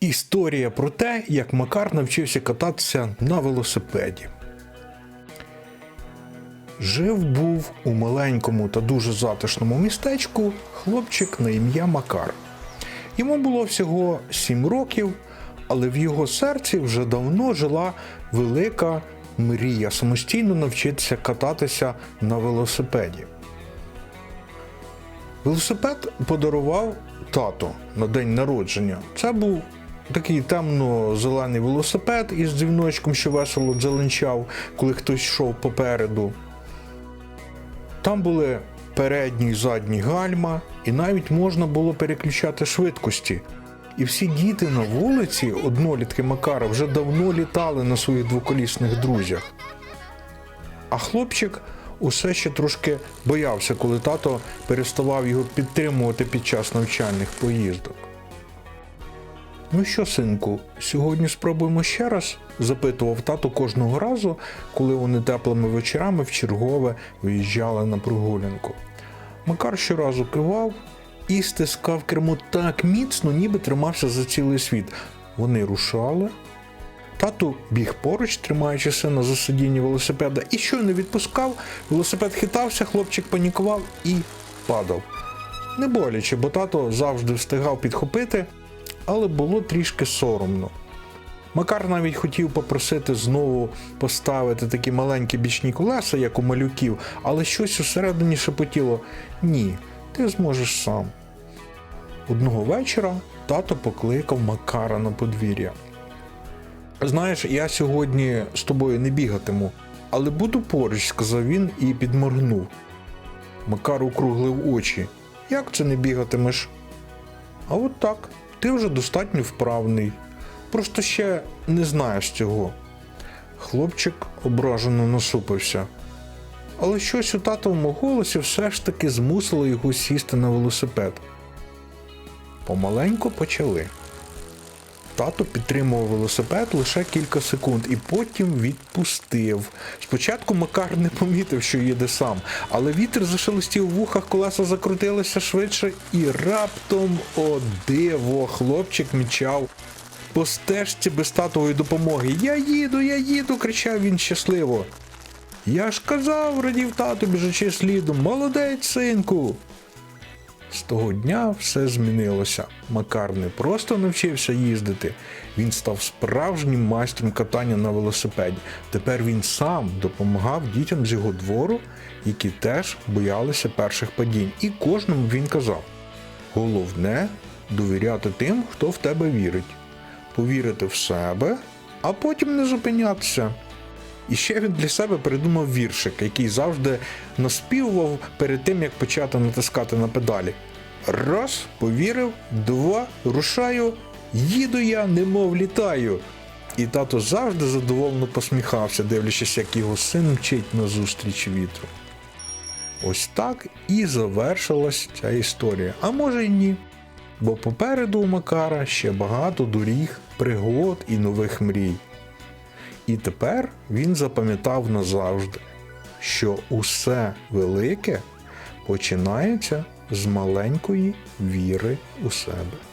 Історія про те, як Макар навчився кататися на велосипеді. Жив був у маленькому та дуже затишному містечку хлопчик на ім'я Макар. Йому було всього 7 років, але в його серці вже давно жила велика мрія самостійно навчитися кататися на велосипеді. Велосипед подарував тато на день народження. Це був такий темно-зелений велосипед із дзвіночком, що весело дзеленчав, коли хтось йшов попереду. Там були передні і задні гальма, і навіть можна було переключати швидкості. І всі діти на вулиці, однолітки Макара, вже давно літали на своїх двоколісних друзях. А хлопчик усе ще трошки боявся, коли тато переставав його підтримувати під час навчальних поїздок. Ну що, синку, сьогодні спробуємо ще раз? запитував тато кожного разу, коли вони теплими вечорами в чергове виїжджали на прогулянку. Макар щоразу кивав і стискав кермо так міцно, ніби тримався за цілий світ. Вони рушали. Тату біг поруч, тримаючи сина за сидіння велосипеда, і щойно відпускав, велосипед хитався, хлопчик панікував і падав. Не боляче, бо тато завжди встигав підхопити, але було трішки соромно. Макар навіть хотів попросити знову поставити такі маленькі бічні колеса, як у малюків, але щось усередині шепотіло ні, ти зможеш сам. Одного вечора тато покликав Макара на подвір'я. Знаєш, я сьогодні з тобою не бігатиму, але буду поруч, сказав він і підморгнув. Макар округлив очі. Як це не бігатимеш? А от так, ти вже достатньо вправний. Просто ще не знаєш цього. Хлопчик ображено насупився. Але щось у татовому голосі все ж таки змусило його сісти на велосипед. Помаленьку почали. Тато підтримував велосипед лише кілька секунд і потім відпустив. Спочатку Макар не помітив, що їде сам, але вітер зашелестів в вухах, колеса закрутилися швидше, і раптом, о диво, хлопчик мчав по стежці без татової допомоги. Я їду, я їду, кричав він щасливо. Я ж казав, радів тато, біжачи слідом, молодець, синку. З того дня все змінилося. Макар не просто навчився їздити, він став справжнім майстром катання на велосипеді. Тепер він сам допомагав дітям з його двору, які теж боялися перших падінь. І кожному він казав: головне довіряти тим, хто в тебе вірить, повірити в себе, а потім не зупинятися. І ще він для себе придумав віршик, який завжди наспівував перед тим, як почати натискати на педалі. Раз, повірив, два, рушаю, їду я, немов літаю. І тато завжди задоволено посміхався, дивлячись, як його син мчить назустріч вітру. Ось так і завершилась ця історія. А може й ні. Бо попереду у Макара ще багато доріг, пригод і нових мрій. І тепер він запам'ятав назавжди, що усе велике починається з маленької віри у себе.